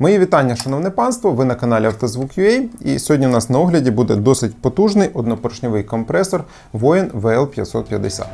Мої вітання, шановне панство! Ви на каналі Автозвук.ua і сьогодні у нас на огляді буде досить потужний однопоршньовий компресор Воїн VL550.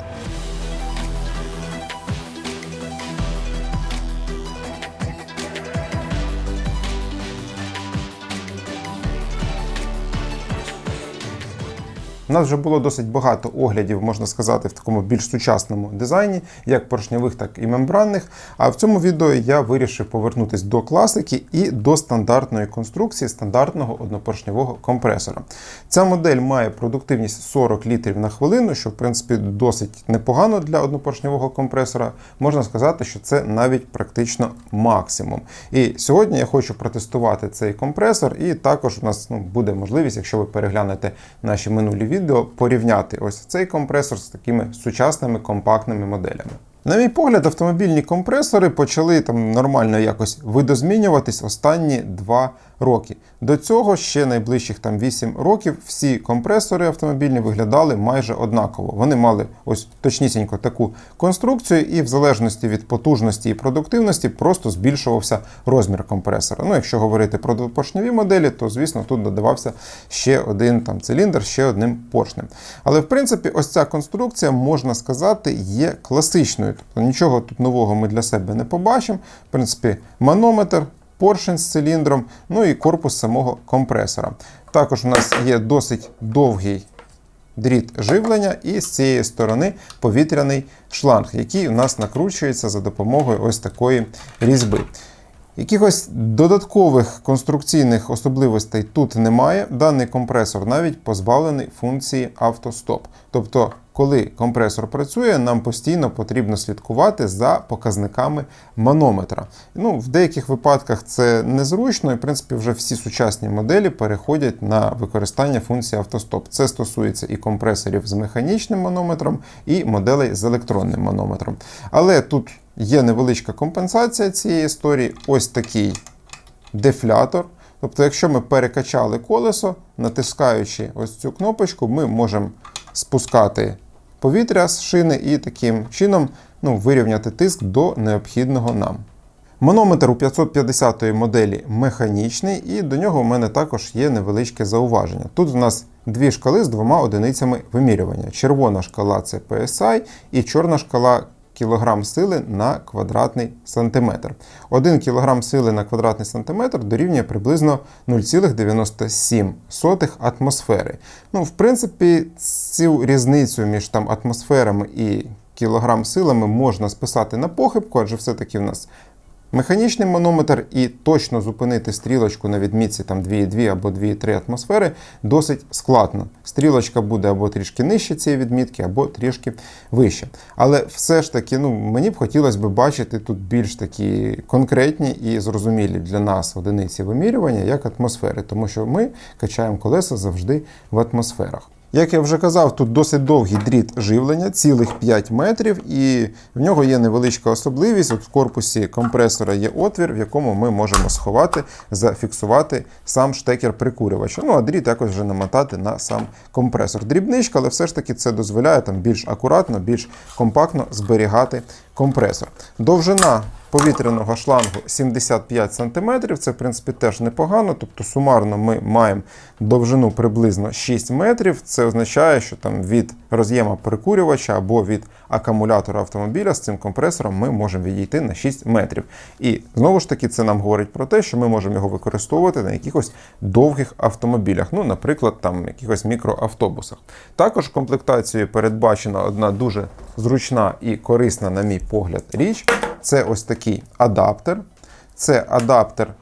У нас вже було досить багато оглядів, можна сказати, в такому більш сучасному дизайні, як поршньових, так і мембранних. А в цьому відео я вирішив повернутися до класики і до стандартної конструкції стандартного однопоршньового компресора. Ця модель має продуктивність 40 літрів на хвилину, що в принципі досить непогано для однопоршньового компресора. Можна сказати, що це навіть практично максимум. І сьогодні я хочу протестувати цей компресор, і також у нас ну, буде можливість, якщо ви переглянете наші минулі відео, порівняти ось цей компресор з такими сучасними компактними моделями. На мій погляд, автомобільні компресори почали там нормально якось видозмінюватись останні два роки. До цього ще найближчих там 8 років всі компресори автомобільні виглядали майже однаково. Вони мали ось точнісінько таку конструкцію, і в залежності від потужності і продуктивності просто збільшувався розмір компресора. Ну, якщо говорити про поршневі моделі, то звісно тут додавався ще один там циліндр, ще одним поршнем. Але в принципі, ось ця конструкція, можна сказати, є класичною. Тобто нічого тут нового ми для себе не побачимо. В принципі, манометр поршень з циліндром, ну і корпус самого компресора. Також у нас є досить довгий дріт живлення, і з цієї сторони повітряний шланг, який у нас накручується за допомогою ось такої різьби. Якихось додаткових конструкційних особливостей тут немає. Даний компресор навіть позбавлений функції автостоп. Тобто, коли компресор працює, нам постійно потрібно слідкувати за показниками манометра. Ну, В деяких випадках це незручно, і в принципі вже всі сучасні моделі переходять на використання функції автостоп. Це стосується і компресорів з механічним манометром, і моделей з електронним манометром. Але тут є невеличка компенсація цієї історії. Ось такий дефлятор. Тобто, якщо ми перекачали колесо, натискаючи ось цю кнопочку, ми можемо спускати повітря з шини і таким чином ну, вирівняти тиск до необхідного нам. Манометр у 550 моделі механічний, і до нього у мене також є невеличке зауваження. Тут у нас дві шкали з двома одиницями вимірювання. Червона шкала це PSI і чорна шкала кілограм сили на квадратний сантиметр. 1 кг сили на квадратний сантиметр дорівнює приблизно 0,97 атмосфери. Ну, в принципі, цю різницю між там атмосферами і кілограм силами можна списати на похибку, адже все-таки в нас Механічний манометр і точно зупинити стрілочку на відмітці там 2,2 або 2,3 атмосфери досить складно. Стрілочка буде або трішки нижче цієї відмітки, або трішки вище. Але все ж таки, ну, мені б хотілося б бачити тут більш такі конкретні і зрозумілі для нас одиниці вимірювання, як атмосфери, тому що ми качаємо колеса завжди в атмосферах. Як я вже казав, тут досить довгий дріт живлення, цілих 5 метрів, і в нього є невеличка особливість. От В корпусі компресора є отвір, в якому ми можемо сховати, зафіксувати сам штекер прикурювача. Ну а дріт якось вже намотати на сам компресор. Дрібничка, але все ж таки це дозволяє там більш акуратно, більш компактно зберігати компресор. Довжина повітряного шлангу 75 см, це в принципі теж непогано. Тобто сумарно ми маємо довжину приблизно 6 метрів. Це означає, що там від роз'єма прикурювача або від акумулятора автомобіля з цим компресором ми можемо відійти на 6 метрів. І знову ж таки, це нам говорить про те, що ми можемо його використовувати на якихось довгих автомобілях, ну, наприклад, там якихось мікроавтобусах. Також комплектацією передбачена одна дуже зручна і корисна, на мій погляд, річ. Це ось такий адаптер. Це адаптер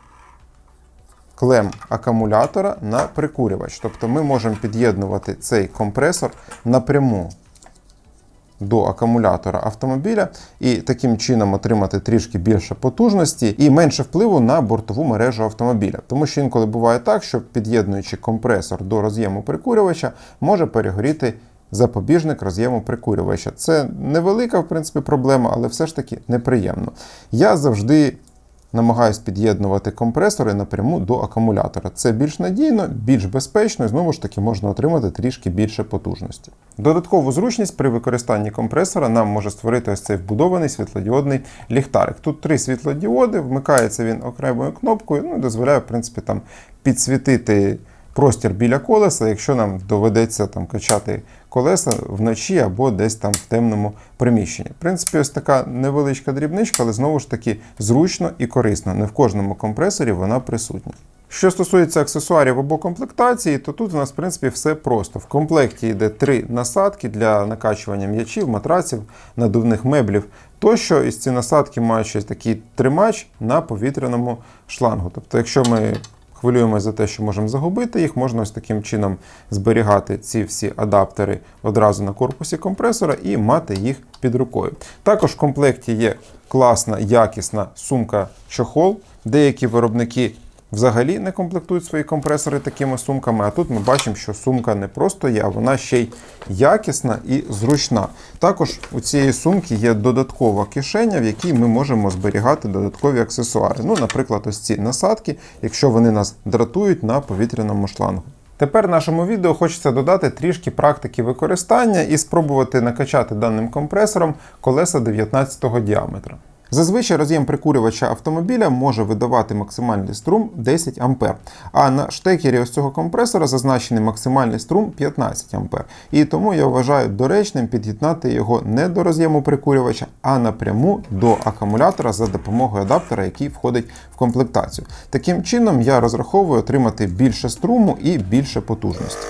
клем акумулятора на прикурювач. Тобто ми можемо під'єднувати цей компресор напряму до акумулятора автомобіля і таким чином отримати трішки більше потужності і менше впливу на бортову мережу автомобіля. Тому що інколи буває так, що під'єднуючи компресор до роз'єму прикурювача, може перегоріти запобіжник роз'єму прикурювача. Це невелика, в принципі, проблема, але все ж таки неприємно. Я завжди намагаюсь під'єднувати компресори напряму до акумулятора. Це більш надійно, більш безпечно і знову ж таки можна отримати трішки більше потужності. Додаткову зручність при використанні компресора нам може створити ось цей вбудований світлодіодний ліхтарик. Тут три світлодіоди, вмикається він окремою кнопкою, ну і дозволяє, в принципі, там підсвітити простір біля колеса, якщо нам доведеться там качати колеса вночі або десь там в темному приміщенні. В принципі, ось така невеличка дрібничка, але знову ж таки зручно і корисно. Не в кожному компресорі вона присутня. Що стосується аксесуарів або комплектації, то тут у нас в принципі все просто. В комплекті йде три насадки для накачування м'ячів, матраців, надувних меблів. Тощо із ці насадки мають ще такий тримач на повітряному шлангу. Тобто, якщо ми хвилюємося за те, що можемо загубити їх, можна ось таким чином зберігати ці всі адаптери одразу на корпусі компресора і мати їх під рукою. Також в комплекті є класна, якісна сумка-чохол. Деякі виробники взагалі не комплектують свої компресори такими сумками. А тут ми бачимо, що сумка не просто є, а вона ще й якісна і зручна. Також у цієї сумки є додаткова кишеня, в якій ми можемо зберігати додаткові аксесуари. Ну, наприклад, ось ці насадки, якщо вони нас дратують на повітряному шлангу. Тепер нашому відео хочеться додати трішки практики використання і спробувати накачати даним компресором колеса 19 діаметра. Зазвичай роз'єм прикурювача автомобіля може видавати максимальний струм 10 А, а на штекері ось цього компресора зазначений максимальний струм 15 А. І тому я вважаю доречним під'єднати його не до роз'єму прикурювача, а напряму до акумулятора за допомогою адаптера, який входить в комплектацію. Таким чином я розраховую отримати більше струму і більше потужності.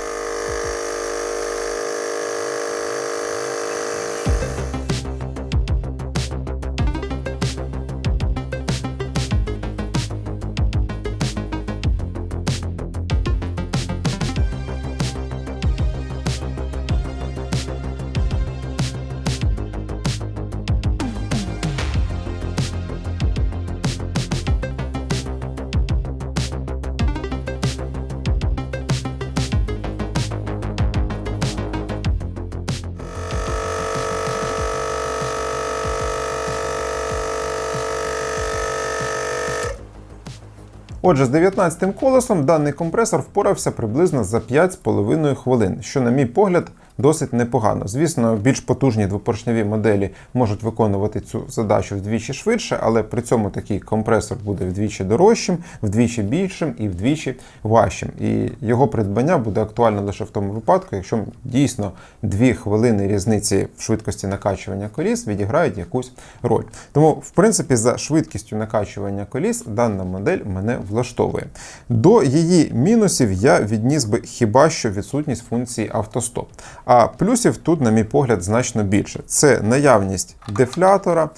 Отже, з 19 колесом даний компресор впорався приблизно за 5,5 хвилин, що, на мій погляд, досить непогано. Звісно, більш потужні двопоршневі моделі можуть виконувати цю задачу вдвічі швидше, але при цьому такий компресор буде вдвічі дорожчим, вдвічі більшим і вдвічі важчим. І його придбання буде актуально лише в тому випадку, якщо дійсно 2 хвилини різниці в швидкості накачування коліс відіграють якусь роль. Тому, в принципі, за швидкістю накачування коліс дана модель мене влаштовує. До її мінусів я відніс би хіба що відсутність функції автостоп. А плюсів тут, на мій погляд, значно більше. Це наявність дефлятора,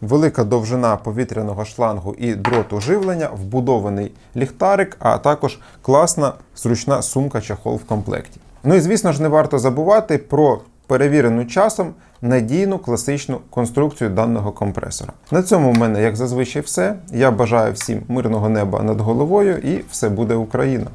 велика довжина повітряного шлангу і дроту живлення, вбудований ліхтарик, а також класна зручна сумка чахол в комплекті. Ну і звісно ж, не варто забувати про перевірену часом надійну класичну конструкцію даного компресора. На цьому в мене, як зазвичай, все. Я бажаю всім мирного неба над головою і все буде Україна!